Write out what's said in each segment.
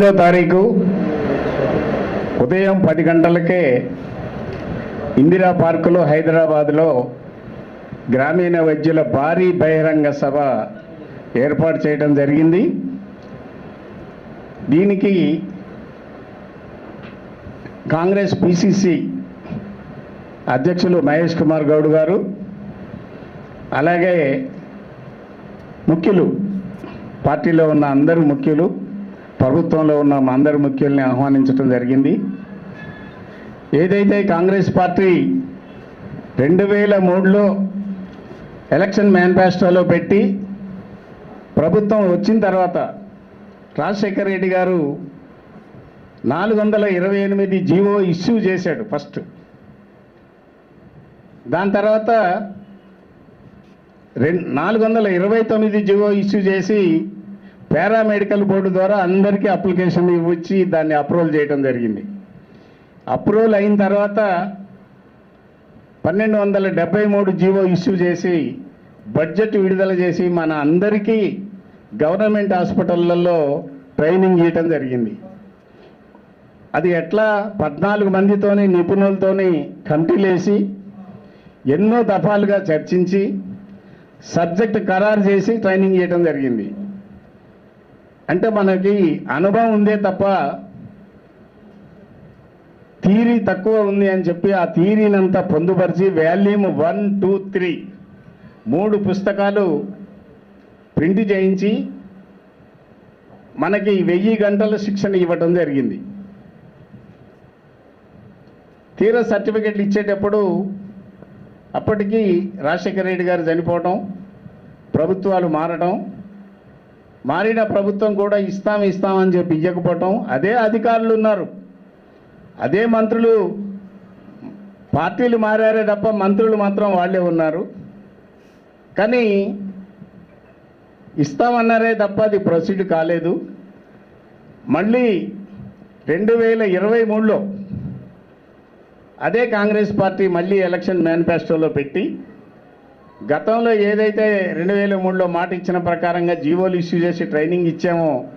ఎనిమిదో తారీఖు ఉదయం పది గంటలకే ఇందిరా పార్కులో హైదరాబాద్లో గ్రామీణ వైద్యుల భారీ బహిరంగ సభ ఏర్పాటు చేయడం జరిగింది. దీనికి కాంగ్రెస్ పిసిసి అధ్యక్షులు మహేష్ కుమార్ గౌడ్ గారు అలాగే ముఖ్యులు పార్టీలో ఉన్న అందరు ముఖ్యులు ప్రభుత్వంలో ఉన్న మా అందరి ముఖ్యుల్ని ఆహ్వానించడం జరిగింది. ఏదైతే కాంగ్రెస్ పార్టీ రెండు వేల మూడులో ఎలక్షన్ మేనిఫెస్టోలో పెట్టి ప్రభుత్వం వచ్చిన తర్వాత రాజశేఖర రెడ్డి గారు నాలుగు వందల ఇరవై ఎనిమిది జీవో ఇష్యూ చేశాడు ఫస్ట్. దాని తర్వాత రెండు నాలుగు వందల ఇరవై తొమ్మిది జీవో ఇష్యూ చేసి పారామెడికల్ బోర్డు ద్వారా అందరికీ అప్లికేషన్ ఇవ్వచ్చి దాన్ని అప్రూవల్ చేయడం జరిగింది. అప్రూవల్ అయిన తర్వాత పన్నెండు వందల డెబ్బై మూడు జీవో ఇష్యూ చేసి బడ్జెట్ విడుదల చేసి మన అందరికీ గవర్నమెంట్ హాస్పిటళ్ళల్లో ట్రైనింగ్ ఇవ్వటం జరిగింది. అది ఎట్లా? పద్నాలుగు మందితోని నిపుణులతోని కమిటీలేసి ఎన్నో దఫాలుగా చర్చించి సబ్జెక్ట్ ఖరారు చేసి ట్రైనింగ్ చేయడం జరిగింది. అంటే మనకి అనుభవం ఉందే తప్ప థీరీ తక్కువ ఉంది అని చెప్పి ఆ థీరీనంతా పొందుపరిచి వాల్యూమ్ వన్ టూ త్రీ మూడు పుస్తకాలు ప్రింట్ చేయించి మనకి వెయ్యి గంటల శిక్షణ ఇవ్వడం జరిగింది. తీర సర్టిఫికెట్లు ఇచ్చేటప్పుడు అప్పటికి రాజశేఖర రెడ్డి గారు చనిపోవటం ప్రభుత్వాలు మారడం మారిన ప్రభుత్వం కూడా ఇస్తాం ఇస్తామని చెప్పి ఇవ్వకపోవటం అదే అధికారులు ఉన్నారు. అదే మంత్రులు పార్టీలు మారారే తప్ప మంత్రులు మాత్రం వాళ్ళే ఉన్నారు. కానీ ఇస్తామన్నారే తప్ప అది ప్రొసీడ్ కాలేదు. మళ్ళీ రెండు వేల ఇరవై మూడులో అదే కాంగ్రెస్ పార్టీ మళ్ళీ ఎలక్షన్ మేనిఫెస్టోలో పెట్టి గతంలో ఏదైతే రెండు వేల మూడులో మాట ఇచ్చిన ప్రకారంగా జీవోలు ఇష్యూ చేసి ట్రైనింగ్ ఇచ్చామో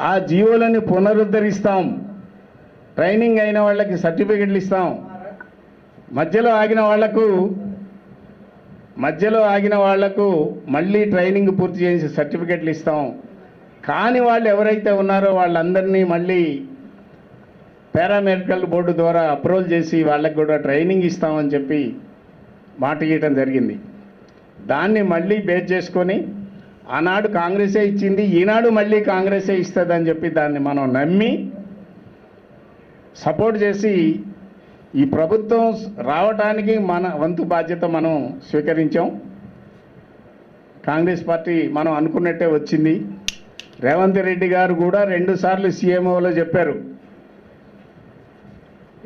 ఆ జీవోలని పునరుద్ధరిస్తాం. ట్రైనింగ్ అయిన వాళ్ళకి సర్టిఫికెట్లు ఇస్తాం. మధ్యలో ఆగిన వాళ్ళకు మధ్యలో ఆగిన వాళ్ళకు మళ్ళీ ట్రైనింగ్ పూర్తి చేసి సర్టిఫికెట్లు ఇస్తాం. కాని వాళ్ళు ఎవరైతే ఉన్నారో వాళ్ళందరినీ మళ్ళీ పారామెడికల్ బోర్డు ద్వారా అప్రోల్ చేసి వాళ్ళకి కూడా ట్రైనింగ్ ఇస్తామని చెప్పి మాట ఇవ్వటం జరిగింది. దాన్ని మళ్ళీ బేస్ చేసుకొని ఆనాడు కాంగ్రెసే ఇచ్చింది ఈనాడు మళ్ళీ కాంగ్రెసే ఇస్తుందని చెప్పి దాన్ని మనం నమ్మి సపోర్ట్ చేసి ఈ ప్రభుత్వం రావటానికి మన వంతు బాధ్యత మనం స్వీకరించాం. కాంగ్రెస్ పార్టీ మనం అనుకున్నట్టే వచ్చింది. రేవంత్ రెడ్డి గారు కూడా రెండుసార్లు సీఎంఓలో చెప్పారు.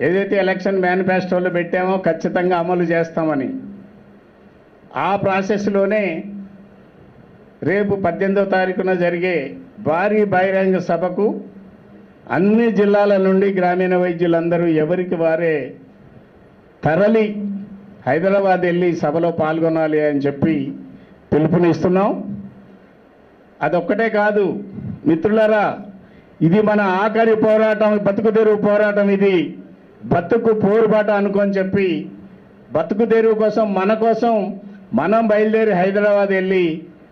ఏదైతే ఎలక్షన్ మేనిఫెస్టోలో పెట్టామో ఖచ్చితంగా అమలు చేస్తామని. ఆ ప్రాసెస్లోనే రేపు పద్దెనిమిదో తారీఖున జరిగే భారీ బహిరంగ సభకు అన్ని జిల్లాల నుండి గ్రామీణ వైద్యులందరూ ఎవరికి వారే తరలి హైదరాబాద్ వెళ్ళి సభలో పాల్గొనాలి అని చెప్పి పిలుపునిస్తున్నాం. అదొక్కటే కాదు మిత్రులరా ఇది మన ఆఖరి పోరాటం బతుకు తెరువు పోరాటం ఇది. బతుకు పోరుబాట అనుకొని చెప్పి బతుకు తెరువు కోసం మన కోసం మనం బయలుదేరి హైదరాబాద్ వెళ్ళి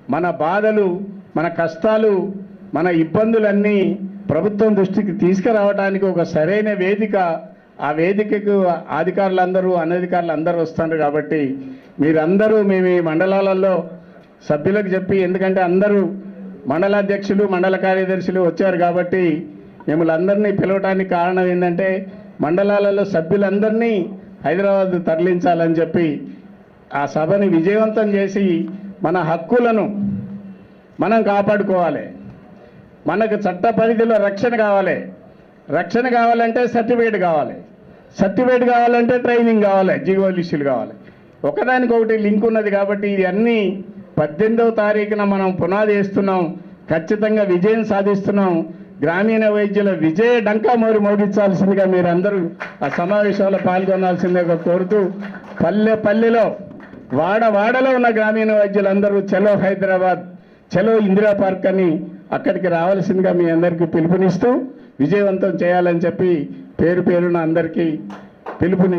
మన బాధలు మన కష్టాలు మన ఇబ్బందులన్నీ ప్రభుత్వం దృష్టికి తీసుకురావడానికి ఒక సరైన వేదిక ఆ వేదికకు అధికారులందరూ అనధికారులు అందరూ వస్తున్నారు కాబట్టి మీరందరూ మేము ఈ మండలాలలో సభ్యులకు చెప్పి ఎందుకంటే అందరూ మండలాధ్యక్షులు మండల కార్యదర్శులు వచ్చారు కాబట్టి మిమ్మల్ని అందరినీ పిలవడానికి కారణం ఏంటంటే మండలాలలో సభ్యులందరినీ హైదరాబాద్ తరలించాలని చెప్పి ఆ సభని విజయవంతం చేసి మన హక్కులను మనం కాపాడుకోవాలి. మనకు చట్ట పరిధిలో రక్షణ కావాలి. రక్షణ కావాలంటే సర్టిఫికేట్ కావాలి. సర్టిఫికేట్ కావాలంటే ట్రైనింగ్ కావాలి. జీవోలిస్టులు కావాలి. ఒకదానికొకటి లింక్ ఉన్నది కాబట్టి ఇది అన్నీ పద్దెనిమిదవ తారీఖున మనం పునాది వేస్తున్నాం. ఖచ్చితంగా విజయం సాధిస్తున్నాం. గ్రామీణ వైద్యుల విజయ డంకా మోరి మోగించాల్సిందిగా మీరందరూ ఆ సమావేశంలో పాల్గొనాల్సిందిగా కోరుతూ పల్లె పల్లెలో వాడ వాడలో ఉన్న గ్రామీణ వైద్యులందరూ చలో హైదరాబాద్ చలో ఇందిరా పార్క్ అని అక్కడికి రావాల్సిందిగా మీ అందరికీ పిలుపునిస్తూ విజయవంతం చేయాలని చెప్పి పేరు పేరున అందరికీ పిలుపుని